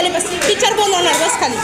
খালি বাস। টিচার বন্ধ ওনার বাস খালি।